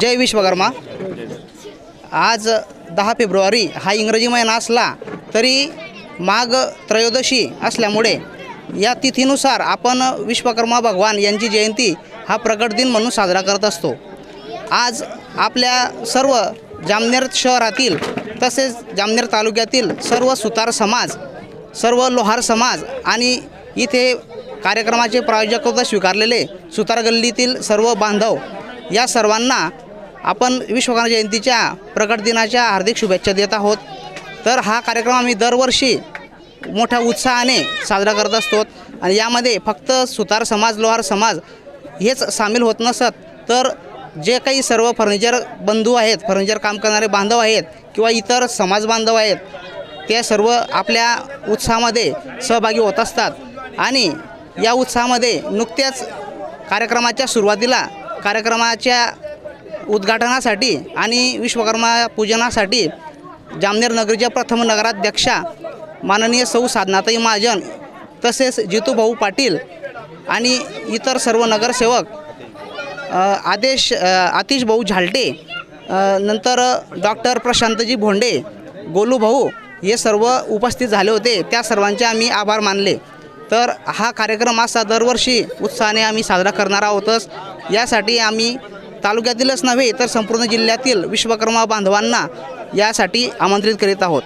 जय विश्वकर्मा. आज दहा फेब्रुवारी हा इंग्रजी महिना असला तरी माघ त्रयोदशी असल्यामुळे या तिथीनुसार आपण विश्वकर्मा भगवान यांची जयंती हा प्रकट दिन म्हणून साजरा करत असतो. आज आपल्या सर्व जामनेर शहरातील तसेच जामनेर तालुक्यातील सर्व सुतार समाज सर्व लोहार समाज आणि इथे कार्यक्रमाचे प्रायोजकत्व स्वीकारलेले सुतार गल्लीतील सर्व बांधव या सर्वांना आपण विश्वकर्मा जयंतीच्या प्रकट दिनाच्या हार्दिक शुभेच्छा देत आहोत. तर हा कार्यक्रम आम्ही दरवर्षी मोठ्या उत्साहाने साजरा करत असतो आणि यामध्ये फक्त सुतार समाज लोहार समाज हेच सामील होत नसत. तर जे काही सर्व फर्निचर बंधू आहेत फर्निचर काम करणारे बांधव आहेत किंवा इतर समाज बांधव आहेत ते सर्व आपल्या उत्साहामध्ये सहभागी होत असतात. आणि या उत्साहामध्ये नुकत्याच कार्यक्रमाच्या सुरुवातीला कार्यक्रमाच्या उद्घाटनासाठी आणि विश्वकर्मा पूजनासाठी जामनेर नगरीच्या प्रथम नगराध्यक्षा माननीय सौ साधनाताई महाजन तसेच जितूभाऊ पाटील आणि इतर सर्व नगरसेवक आदेश आतिशभाऊ झालटे नंतर डॉक्टर प्रशांतजी भोंडे गोलू भाऊ हे सर्व उपस्थित झाले होते. त्या सर्वांचे आम्ही आभार मानले. तर हा कार्यक्रम असा दरवर्षी उत्साहाने आम्ही साजरा करणार आहोतच. यासाठी आम्ही तालुक्यातीलच नव्हे तर संपूर्ण जिल्ह्यातील विश्वकर्मा बांधवांना यासाठी आमंत्रित करीत आहोत.